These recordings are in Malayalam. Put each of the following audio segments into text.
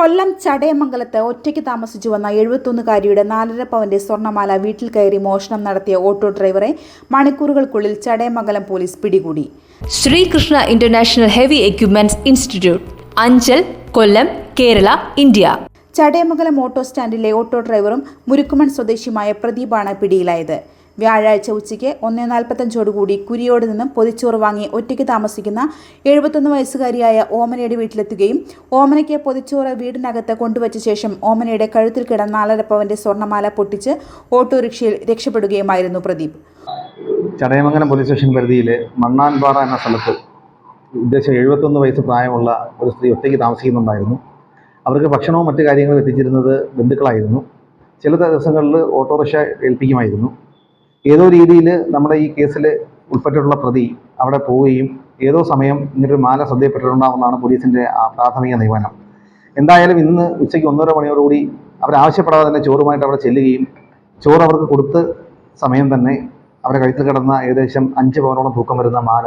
കൊല്ലം ചടയമംഗലത്ത് ഒറ്റയ്ക്ക് താമസിച്ചു വന്ന എഴുപത്തൊന്നുകാരിയുടെ നാലര പവന്റെ സ്വർണമാല വീട്ടിൽ കയറി മോഷണം നടത്തിയ ഓട്ടോ ഡ്രൈവറെ മണിക്കൂറുകൾക്കുള്ളിൽ ചടയമംഗലം പോലീസ് പിടികൂടി. Sreekrishna international heavy equipments institute Anchal Kollam Kerala India. Chadayamangalam auto സ്റ്റാൻഡിലെ auto ഡ്രൈവറും മുരുക്കുമൺ സ്വദേശിയുമായ പ്രദീപാണ് പിടിയിലായത്. വ്യാഴാഴ്ച ഉച്ചയ്ക്ക് ഒന്നേ നാൽപ്പത്തഞ്ചോടുകൂടി കുരിയോട് നിന്നും പൊതിച്ചോറ് വാങ്ങി ഒറ്റയ്ക്ക് താമസിക്കുന്ന എഴുപത്തൊന്ന് വയസ്സുകാരിയായ ഓമനയുടെ വീട്ടിലെത്തുകയും ഓമനയ്ക്ക് പൊതിച്ചോറ് വീടിനകത്ത് കൊണ്ടുവച്ച ശേഷം ഓമനയുടെ കഴുത്തിൽ കിടന്ന നാലര പവന്റെ സ്വർണമാല പൊട്ടിച്ച് ഓട്ടോറിക്ഷയിൽ രക്ഷപ്പെടുകയുമായിരുന്നു പ്രദീപ്. ചടയമംഗലം പോലീസ് സ്റ്റേഷൻ പരിധിയിലെ മണ്ണാൻപാറ എന്ന സ്ഥലത്ത് ഉദ്ദേശം എഴുപത്തൊന്ന് വയസ്സ് പ്രായമുള്ള ഒരു സ്ത്രീ ഒറ്റയ്ക്ക് താമസിക്കുന്നുണ്ടായിരുന്നു. അവർക്ക് ഭക്ഷണവും മറ്റു കാര്യങ്ങളും എത്തിച്ചിരുന്നത് ബന്ധുക്കളായിരുന്നു. ചില ദിവസങ്ങളിൽ ഓട്ടോറിക്ഷ ഏൽപ്പിക്കുമായിരുന്നു. ഏതോ രീതിയിൽ നമ്മുടെ ഈ കേസിൽ ഉൾപ്പെട്ടിട്ടുള്ള പ്രതി അവിടെ പോവുകയും ഏതോ സമയം ഇങ്ങനൊരു മാല ശ്രദ്ധയപ്പെട്ടിട്ടുണ്ടാകുമെന്നാണ് പോലീസിന്റെ പ്രാഥമിക നിഗമനം. എന്തായാലും ഇന്ന് ഉച്ചയ്ക്ക് ഒന്നര മണിയോടുകൂടി അവരാവശ്യപ്പെടാതെ തന്നെ ചോറുമായിട്ട് അവിടെ ചെല്ലുകയും ചോറ് അവർക്ക് കൊടുത്ത് സമയം തന്നെ അവരെ കഴുത്തിൽ കിടന്ന ഏകദേശം അഞ്ച് പവനോളം തൂക്കം വരുന്ന മാല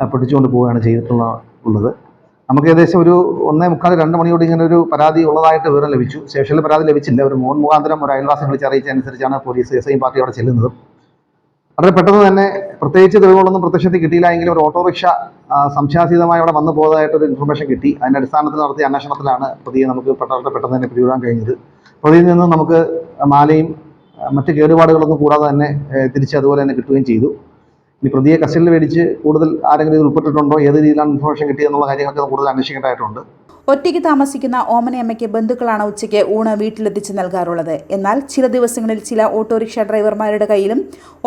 പിടിച്ചുകൊണ്ട് പോവുകയാണ് ചെയ്തിട്ടുള്ള ഉള്ളത്. നമുക്ക് ഏകദേശം ഒരു ഒന്നേ മുക്കാൽ രണ്ട് മണിയോട് ഇങ്ങനെ ഒരു പരാതി ഉള്ളതായിട്ട് വിവരം ലഭിച്ചു. സ്റ്റേഷനിൽ പരാതി ലഭിച്ചില്ല. ഒരു മോൻ മുഖാന്തരം ഒരു അയൽവാസി വിളിച്ച് അറിയിച്ചതനുസരിച്ചാണ് പോലീസ് എസ് ഐ പാർട്ടി അവിടെ ചെല്ലുന്നത്. വളരെ പെട്ടെന്ന് തന്നെ പ്രത്യേകിച്ച് തെളിവുകളൊന്നും പ്രത്യക്ഷത്തിൽ കിട്ടിയില്ല. എങ്കിലും ഒരു ഓട്ടോറിക്ഷ സംശയാസീതമായി അവിടെ വന്നു പോയതായിട്ടൊരു ഇൻഫർമേഷൻ കിട്ടി. അതിന്റെ അടിസ്ഥാനത്തിൽ നടത്തിയ അന്വേഷണത്തിലാണ് പ്രതിയെ നമുക്ക് പെട്ടെന്ന് പെട്ടെന്ന് തന്നെ പിടികൂടാൻ കഴിഞ്ഞത്. പ്രതിയിൽ നിന്ന് നമുക്ക് മാലയും മറ്റ് കേടുപാടുകളൊന്നും കൂടാതെ തന്നെ തിരിച്ച് അതുപോലെ തന്നെ കിട്ടുകയും ചെയ്തു. ഇനി പ്രതിയെ കസ്റ്റഡിയിൽ മേടിച്ച് കൂടുതൽ ആരെങ്കിലും ഇത് ഉൾപ്പെട്ടിട്ടുണ്ടോ? ഏത് രീതിയിലാണ് ഇൻഫർമേഷൻ കിട്ടിയെന്നുള്ള കാര്യങ്ങളൊക്കെ കൂടുതൽ അന്വേഷിക്കേണ്ടതായിട്ടുണ്ട്. ഒറ്റയ്ക്ക് താമസിക്കുന്ന ഓമനയമ്മയ്ക്ക് ബന്ധുക്കളാണ് ഉച്ചയ്ക്ക് ഊണ് വീട്ടിലെത്തിച്ച് നൽകാറുള്ളത്. എന്നാൽ ചില ദിവസങ്ങളിൽ ചില ഓട്ടോറിക്ഷ ഡ്രൈവർമാരുടെ കയ്യിലും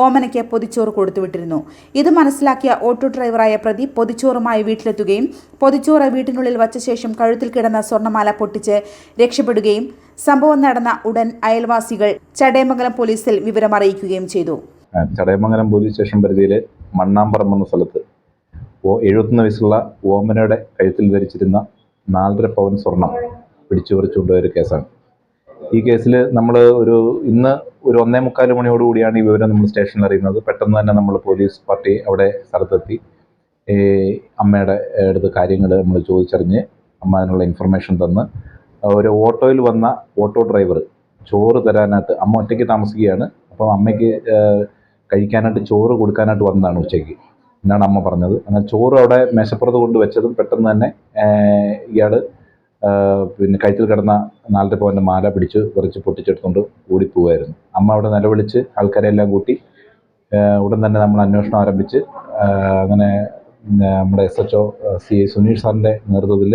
ഓമനയ്ക്ക് പൊതിച്ചോറ് കൊടുത്തുവിട്ടിരുന്നു. ഇത് മനസ്സിലാക്കിയ ഓട്ടോ ഡ്രൈവറായ പ്രതി പൊതിച്ചോറുമായി വീട്ടിലെത്തുകയും പൊതിച്ചോറ് വീട്ടിനുള്ളിൽ വച്ച ശേഷം കഴുത്തിൽ കിടന്ന സ്വർണമാല പൊട്ടിച്ച് രക്ഷപ്പെടുകയും സംഭവം നടന്ന ഉടൻ അയൽവാസികൾ ചടയമംഗലം പോലീസിൽ വിവരമറിയിക്കുകയും ചെയ്തു. ചടയമംഗലം പോലീസ് സ്റ്റേഷൻ പരിധിയിലെ മണ്ണാമ്പറം എന്ന സ്ഥലത്ത് ഓ എഴുപത്തൊന്ന് വയസ്സുള്ള ഓമനയുടെ കഴുത്തിൽ ധരിച്ചിരുന്ന നാലര പവൻ സ്വർണം പിടിച്ചു പറിച്ചുകൊണ്ടുപോയൊരു ഒരു കേസാണ്. ഈ കേസിൽ നമ്മൾ ഒരു ഇന്ന് ഒരു ഒന്നേ മുക്കാൽ മണിയോടുകൂടിയാണ് ഈ വിവരം നമ്മൾ സ്റ്റേഷനിൽ അറിയുന്നത്. പെട്ടെന്ന് തന്നെ നമ്മൾ പോലീസ് പാർട്ടി അവിടെ സ്ഥലത്തെത്തി ഈ അമ്മയുടെ അടുത്ത് കാര്യങ്ങൾ നമ്മൾ ചോദിച്ചറിഞ്ഞ് അമ്മ അതിനുള്ള ഇൻഫർമേഷൻ തന്ന്. ഒരു ഓട്ടോയിൽ വന്ന ഓട്ടോ ഡ്രൈവർ ചോറ് തരാനായിട്ട് അമ്മ ഒറ്റയ്ക്ക് താമസിക്കുകയാണ്. അപ്പം അമ്മയ്ക്ക് കഴിക്കാനായിട്ട് ചോറ് കൊടുക്കാനായിട്ട് വന്നതാണ് ഉച്ചയ്ക്ക്. എന്നാണ് അമ്മ പറഞ്ഞത്. അങ്ങനെ ചോറ് അവിടെ മേശപ്പുറത്ത് കൊണ്ട് വെച്ചതും പെട്ടെന്ന് തന്നെ ഇയാൾ പിന്നെ കഴുത്തിൽ കിടന്ന നാലര പവന്റെ മാല പിടിച്ച് കുറച്ച് പൊട്ടിച്ചെടുത്തുകൊണ്ട് ഓടിപ്പോവായിരുന്നു. അമ്മ അവിടെ നിലവിളിച്ച് ആൾക്കാരെ എല്ലാം കൂട്ടി ഉടൻ തന്നെ നമ്മൾ അന്വേഷണം ആരംഭിച്ച് അങ്ങനെ നമ്മുടെ S H O C Suneesh സാറിന്റെ നേതൃത്വത്തിൽ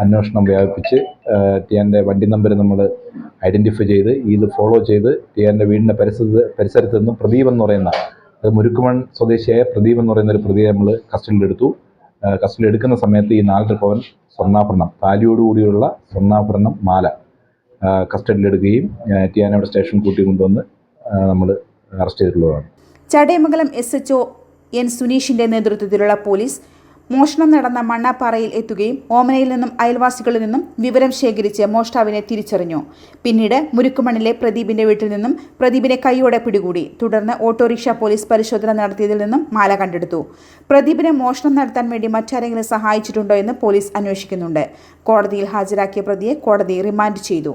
അന്വേഷണം വ്യാപിപ്പിച്ച് ടിയാന്റെ വണ്ടി നമ്പർ നമ്മൾ ഐഡന്റിഫൈ ചെയ്ത് ഇത് ഫോളോ ചെയ്ത് ടിയാന്റെ വീടിന്റെ പരിസരത്ത് പരിസരത്ത് നിന്നും പ്രദീപ് എന്ന് പറയുന്ന അത് മുരുക്കുമൺ സ്വദേശിയായ പ്രദീപ് എന്ന് പറയുന്ന ഒരു പ്രതിയെ നമ്മൾ കസ്റ്റഡിയിലെടുത്തു കസ്റ്റഡിയിൽ എടുക്കുന്ന സമയത്ത് ഈ നാലര പവൻ സ്വർണാഭരണം താലിയോടുകൂടിയുള്ള സ്വർണാഭരണം മാല കസ്റ്റഡിയിലെടുക്കുകയും ടിയാനയുടെ സ്റ്റേഷൻ കൂട്ടി കൊണ്ടുവന്ന് നമ്മൾ അറസ്റ്റ് ചെയ്തിട്ടുള്ളതാണ്. ചടയമംഗലം എസ് എച്ച് എൻ സുനീഷിന്റെ നേതൃത്വത്തിലുള്ള പോലീസ് മോഷണം നടന്ന മണ്ണാപ്പാറയിൽ എത്തുകയും ഓമനയിൽ നിന്നും അയൽവാസികളിൽ നിന്നും വിവരം ശേഖരിച്ച് മോഷ്ടാവിനെ തിരിച്ചറിഞ്ഞു. പിന്നീട് മുരുക്കുമണ്ണിലെ പ്രദീപിന്റെ വീട്ടിൽ നിന്നും പ്രദീപിനെ കൈയോടെ പിടികൂടി. തുടർന്ന് ഓട്ടോറിക്ഷ പോലീസ് പരിശോധന നടത്തിയതിൽ നിന്നും മാല കണ്ടെടുത്തു. പ്രദീപിനെ മോഷണം നടത്താൻ വേണ്ടി മറ്റാരെങ്കിലും സഹായിച്ചിട്ടുണ്ടോ എന്ന് പോലീസ് അന്വേഷിക്കുന്നുണ്ട്. കോടതിയിൽ ഹാജരാക്കിയ പ്രതിയെ കോടതി റിമാൻഡ് ചെയ്തു.